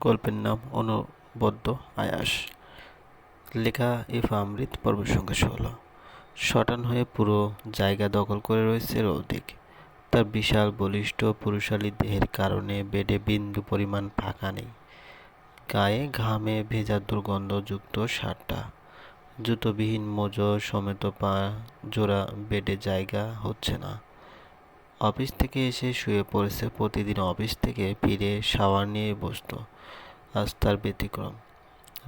গল্পের নাম অনবদ্য আয়াস। লেখা ইফা আমৃত পর্বের সংখ্যা ষোলো শটান হয়ে পুরো জায়গা দখল করে রয়েছে রৌদিক। তার বিশাল, বলিষ্ঠ, পুরুষালী দেহের কারণে বেডে বিন্দু পরিমাণ ফাঁকা নেই। গায়ে ঘামে ভেজা দুর্গন্ধযুক্ত শার্টটা। জুতোবিহীন মোজো সমেত পা জোড়া বেডে জায়গা হচ্ছে না। অফিস থেকে এসে শুয়ে পড়েছে, প্রতিদিন অফিস থেকে ফিরে শাওয়ার নিয়ে বসতো। আজ তার ব্যতিক্রম।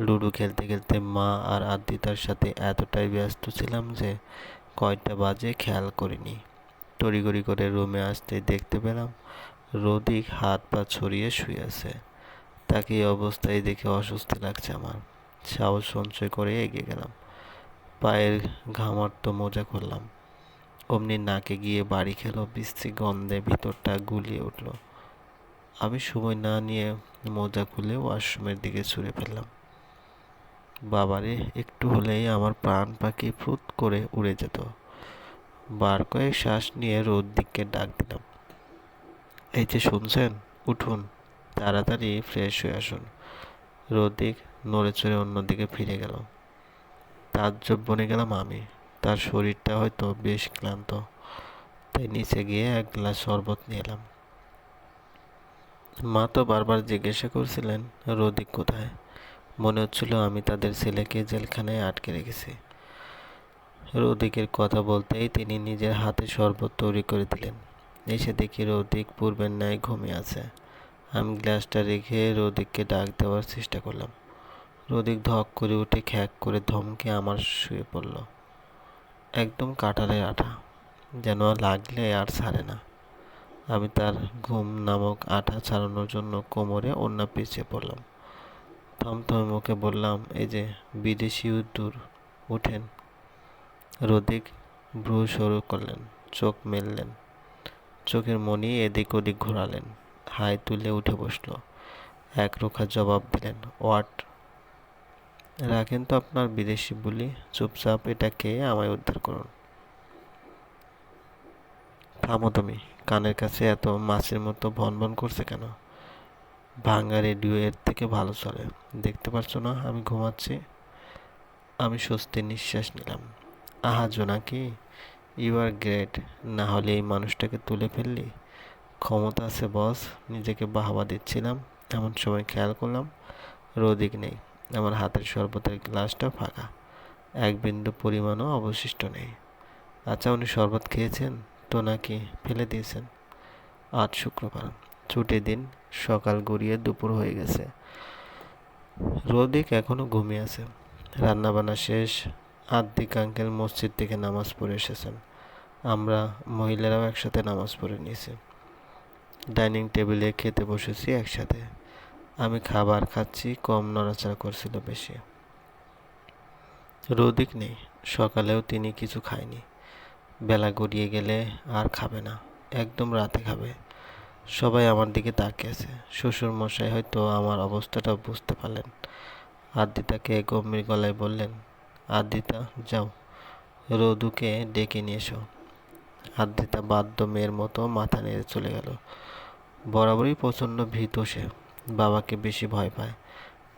লুডো খেলতে খেলতে মা আর আদিতার সাথে এতটাই ব্যস্ত ছিলাম যে কয়টা বাজে খেয়াল করিনি। তড়িগড়ি করে রুমে আসতে দেখতে পেলাম রোদিক হাত পা ছড়িয়ে শুয়ে আছে। তাকে এই অবস্থায় দেখে অস্বস্তি লাগছে আমার। সাহস সঞ্চয় করে এগিয়ে গেলাম। পায়ের ঘামার তো মজা করলাম অমনি নাকে গিয়ে বাড়ি খেলো বিশ্রী গন্ধে ভিতরটা গুলিয়ে উঠল। আমি সময় না নিয়ে মোজা খুলে ওয়াশরুমের দিকে ছুঁড়ে ফেললাম। বাবারে, একটু হলেই আমার প্রাণ পাখি ফুট করে উড়ে যেত। বার কয়েক শ্বাস নিয়ে রোদ দিককে ডাক দিলাম, এই যে শুনছেন, উঠুন, তাড়াতাড়ি ফ্রেশ হয়ে আসুন। রোদিক নড়ে চড়ে অন্যদিকে ফিরে গেল। তাজ্জব বনে গেলাম আমি। তার শরীরটা হয়তো বেশ ক্লান্ত। তাই নিচে গিয়ে এক গ্লাস শরবত নিয়ে এলাম। মা তো বারবার জিজ্ঞাসা করছিলেন, রোদিক কোথায়? মনে হচ্ছিল আমি তাদের ছেলেকে জেলখানায় আটকে রেখেছি। রৌদিকের কথা বলতেই তিনি নিজের হাতে শরবত তৈরি করে দিলেন। এসে দেখি রৌদিক পূর্বের ন্যায় ঘুমিয়ে আছে। আমি গ্লাসটা রেখে রৌদিককে ডাক দেওয়ার চেষ্টা করলাম। রৌদিক ধক করে উঠে খ্যাক করে ধমকে আমার শুয়ে পড়ল। একদম কাটালের আঠা। যেন লাগলে আর ছাড়ে না। আমি তার ঘুম নামক আঠা ছাড়ানোর জন্য কোমরে অন্য পিছিয়ে পড়লাম। থমথমে মুখে বললাম, এই যে বিদেশি উদ্দুর উঠেন। রদিক ভ্রু সরু করলেন, চোখ মেললেন। চোখের মনি এদিক ওদিক ঘোরালেন। হাই তুলে উঠে বসল। এক রোখা জবাব দিলেন, ওয়াট রাখেন তো আপনার বিদেশি বলি, চুপচাপ এটাকে আমায় উদ্ধার করুন। থামো তুমি, কানের কাছে এত মাছের মতো ভন ভন করছে কেন? ভাঙ্গা রেডিও এর থেকে ভালো চলে। দেখতে পারছ না, আমি ঘুমাচ্ছি। আমি স্বস্তির নিঃশ্বাস নিলাম। আহা, জোনাকি ইউ আর গ্রেট না হলে এই মানুষটাকে তুলে ফেললি? ক্ষমতা আছে বস নিজেকে বাহাবা দিচ্ছিলাম। এমন সময় খেয়াল করলাম, রোদিক নেই। আমার হাতের শরবতের গ্লাসটা ফাঁকা। এক বিন্দু পরিমাণও অবশিষ্ট নেই। আচ্ছা উনি শরবত খেয়েছেন? তো নাকি ফেলে দিয়েছেন? আজ শুক্রবার। ছুটির দিন, সকাল গড়িয়ে দুপুর হয়ে গেছে। রোদিক এখনও ঘুমিয়ে আছে। রান্নাবান্না শেষ, আদ্দিক আঙ্কেল মসজিদ থেকে নামাজ পড়ে এসেছেন। আমরা মহিলারাও একসাথে নামাজ পড়ে নিয়েছি। ডাইনিং টেবিলে খেতে বসেছি একসাথে। আমি খাবার খাচ্ছি, কম নড়াচড়া করছিল বেশি। রোদিক নেই, সকালেও তিনি কিছু খায়নি। বেলা গড়িয়ে গেলে আর খাবে না, একদম রাতে খাবে। সবাই আমার দিকে তাকিয়ে আছে। শ্বশুর মশাই হয়তো আমার অবস্থাটা বুঝতে পারলেন। আদিতাকে গম্ভীর গলায় বললেন, আদিতা, যাও। রোদুকে ডেকে নিয়ে এসো। আদিতা বাদ্য মেয়ের মতো মাথা নেড়ে চলে গেল। বরাবরই প্রচণ্ড ভীত সে। বাবাকে বেশি ভয় পায়।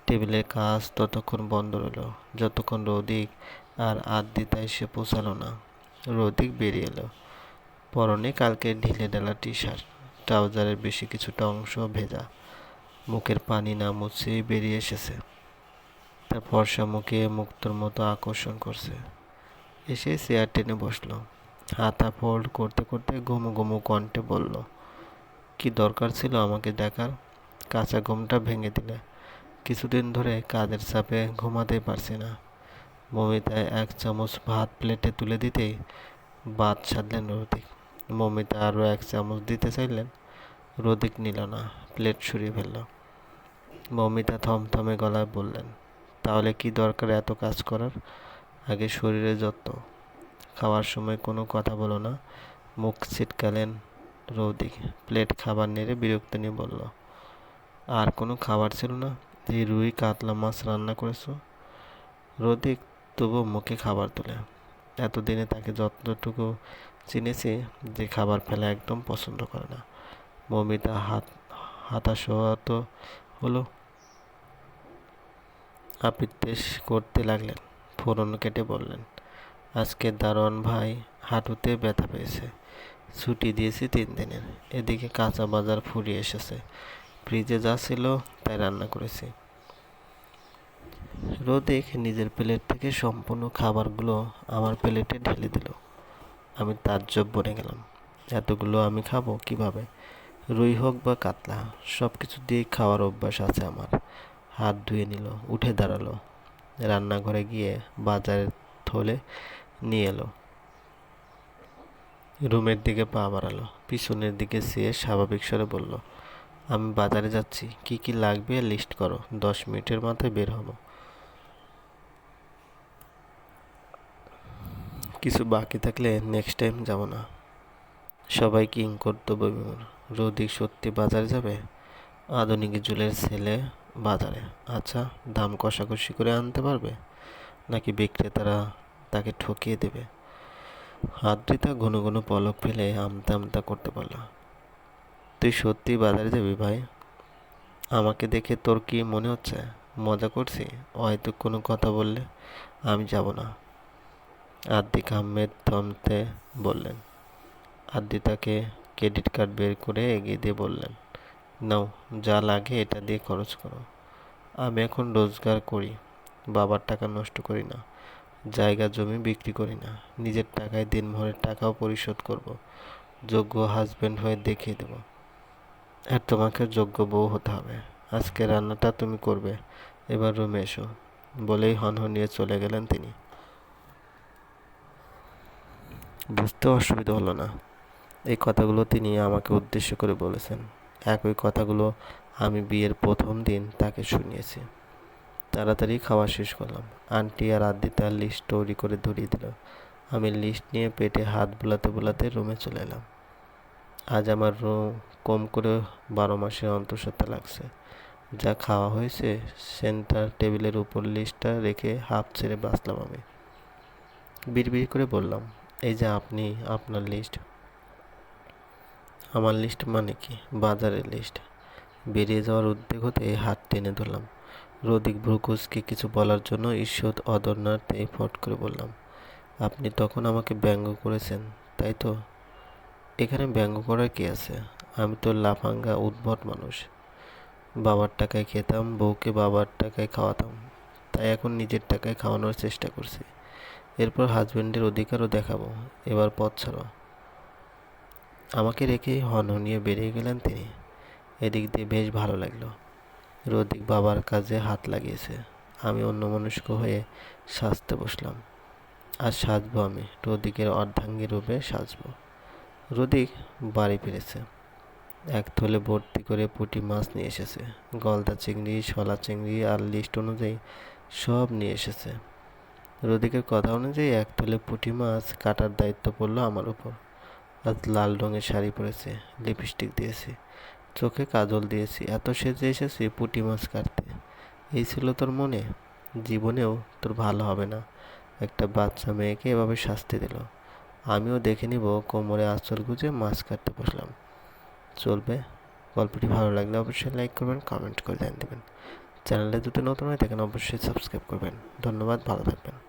টেবিলের কাজ ততক্ষণ বন্ধ রইল। যতক্ষণ রৌদিক আর আদিতা এসে পৌঁছালো না, রৌদিক বেরিয়ে এলো। পরনে কালকে ঢিলে ঢালা টি শার্ট ট্রাউজারের বেশি কিছুটা অংশ ভেজা। মুখের পানি না মুছেই বেরিয়ে এসেছে। তার ফর্সা মুখে মুক্তর মতো আকর্ষণ করছে। এসে চেয়ার টেনে বসল। হাতা ফোল্ড করতে করতে ঘুমু ঘুমু কণ্ঠে বলল, কি দরকার ছিল আমাকে দেখার? কাঁচা ঘুমটা ভেঙে দিলে। কিছুদিন ধরে কাজের চাপে ঘুমাতেই পারছি না। মমিতায় এক চামচ ভাত প্লেটে তুলে দিতেই ভাত সাধলেন রদিক। মমিতা আরও এক চামচ দিতে চাইলেন, রদিক নিল না, প্লেট সরিয়ে ফেলল। মমিতা থমথমে গলায় বললেন, তাহলে কি দরকার এত কাজ করার? আগে শরীরের যত্ন। খাওয়ার সময় কোনো কথা বলো না। মুখ ছিটকালেন রৌদিক। প্লেট খাবার নেড়ে বিরক্ত নিয়ে বলল আর কোনো খাবার ছিল না। যে রুই, কাতলা মাছ রান্না করেছ? রদিক তবু মুখে খাবার তোলে। এতদিনে তাকে যতটুকু চিনেছি যে খাবার ফেলা একদম পছন্দ করে না। মমিতা হাত হাতাশত হলো। আপিত্তেশ করতে লাগলেন, ফোরন কেটে বললেন, আজকে দারোয়ান ভাই হাঁটুতে ব্যথা পেয়েছে। ছুটি দিয়েছি তিন দিনের। এদিকে কাঁচা বাজার ফুরিয়ে এসেছে। ফ্রিজে যা ছিল, তাই রান্না করেছি। রোদিক নিজের প্লেট থেকে সম্পূর্ণ খাবারগুলো আমার প্লেটে ঢেলে দিল। আমি তাজ্জব বনে গেলাম, এতগুলো আমি খাব কীভাবে? রুই হোক বা কাতলা সব কিছু দিয়ে খাওয়ার অভ্যাস আছে আমার। হাত ধুয়ে নিল, উঠে দাঁড়াল। রান্নাঘরে গিয়ে বাজারের থলে নিয়ে এলো। রুমের দিকে পা বাড়ালো, পিছনের দিকে চেয়ে স্বাভাবিক স্বরে বলল আমি বাজারে যাচ্ছি। কি কি লাগবে লিস্ট করো। দশ মিনিটের মাথায় বের হব। কিছু বাকি থাকলে নেক্সট টাইম যাব না। সবাই কিং কর্তব্য বিমূর রোদিক সত্যি বাজারে যাবে? আধুনিক জুলের ছেলে বাজারে। আচ্ছা দাম কষাকষি করে আনতে পারবে? নাকি বিক্রেতারা তাকে ঠকিয়ে দেবে? আদ্রিতা ঘন ঘন পলক ফেলে আমতা আমতা করতে পারল তুই সত্যি বাজারে যাবি ভাই? আমাকে দেখে তোর কি মনে হচ্ছে? মজা করছি? হয়তো কোনো কথা বললে আমি যাব না। আদ্দিক আহমেদ থমতে বললেন। আদ্রিতাকে ক্রেডিট কার্ড বের করে এগিয়ে দিয়ে বললেন, নাও, যা লাগে এটা দিয়ে খরচ করো। আমি এখন রোজগার করি, বাবার টাকা নষ্ট করি না, জায়গা, জমি বিক্রি করি না, নিজের টাকায় দিনভরের টাকাও পরিশোধ করব, যোগ্য হাজবেন্ড হয়ে দেখিয়ে দেব। আর তোমাকে যোগ্য বউ হতে হবে। আজকে রান্নাটা তুমি করবে। এবার রুমে এসো। বলেই হনহনিয়ে চলে গেলেন তিনি। বুঝতে অসুবিধা হলো না। এই কথাগুলো তিনি আমাকে উদ্দেশ্য করে বলেছেন। একই কথাগুলো আমি বিয়ের প্রথম দিন তাকে শুনিয়েছি। তাড়াতাড়ি খাওয়া শেষ করলাম। আন্টি আর আদি তার লিস্ট তৈরি করে ধরিয়ে দিল। আমি লিস্ট নিয়ে পেটে হাত বোলাতে বোলাতে রুমে চলে এলাম। আজ আমার রুম কম করে বারো মাসের অন্তঃসত্ত্বা লাগছে। যা খাওয়া হয়েছে, সেন্টার টেবিলের উপর লিস্টটা রেখে হাফ ছেড়ে বাঁচলাম আমি। বিড়বিড় করে বললাম, এই যে আপনি, আপনার লিস্ট। আমার লিস্ট মানে কি? বাজারের লিস্ট। বেরিয়ে যাওয়ার উদ্বেগ হতে হাত টেনে ধরলাম। রদিক ভ্রুকুসকে কিছু বলার জন্য ঈশ্বর অদরনাথে ফট করে বললাম, আপনি তখন আমাকে ব্যঙ্গ করেছেন, তাই তো? এখানে ব্যঙ্গ করার কি আছে? আমি তো লাফাঙ্গা উদ্ভট মানুষ। বাবার টাকায় খেতাম, বউকে বাবার টাকায় খাওয়াতাম। তাই এখন নিজের টাকায় খাওয়ানোর চেষ্টা করছি। এরপর হাজব্যান্ডের অধিকারও দেখাবো। এবার পথ ছাড়ো। আমাকে রেখে হনহনিয়ে বেরিয়ে গেলেন তিনি। এদিক দিয়ে বেশ ভালো লাগল। রদিক বাবার কাজে হাত লাগিয়েছে। আমি অন্যমনস্ক হয়ে সাজতে বসলাম। আর সাজবো আমি। রদিকের অর্ধাঙ্গী রূপে সাজবো। রদিক বাড়ি ফিরেছে। এক থলে ভর্তি করে পুঁটি মাছ নিয়ে এসেছে। গলদা চিংড়ি, শলা চিংড়ি আর লিস্ট অনুযায়ী সব নিয়ে এসেছে। রদিকের কথা অনুযায়ী এক থলে পুঁটি মাছ কাটার দায়িত্ব পড়ল আমার উপর। আজ লাল রঙের শাড়ি পরেছে, লিপস্টিক দিয়েছি, চোখে কাজল দিয়েছি, এত সেজে এসেছি পুঁটি মাছ কাটতে। এই ছিল তোর মনে? জীবনেও তোর ভালো হবে না। একটা বাচ্চা মেয়েকে এভাবে শাস্তি দিল। আমিও দেখে নিব কোমরে আঁচল গুঁজে মাছ কাটতে বসলাম। চলবে। গল্পটি ভালো লাগলে অবশ্যই লাইক করবেন কমেন্ট করে জানিয়ে দেবেন। চ্যানেলে দুটো নতুন হয়ে থাকেন অবশ্যই সাবস্ক্রাইব করবেন। ধন্যবাদ, ভালো থাকবেন।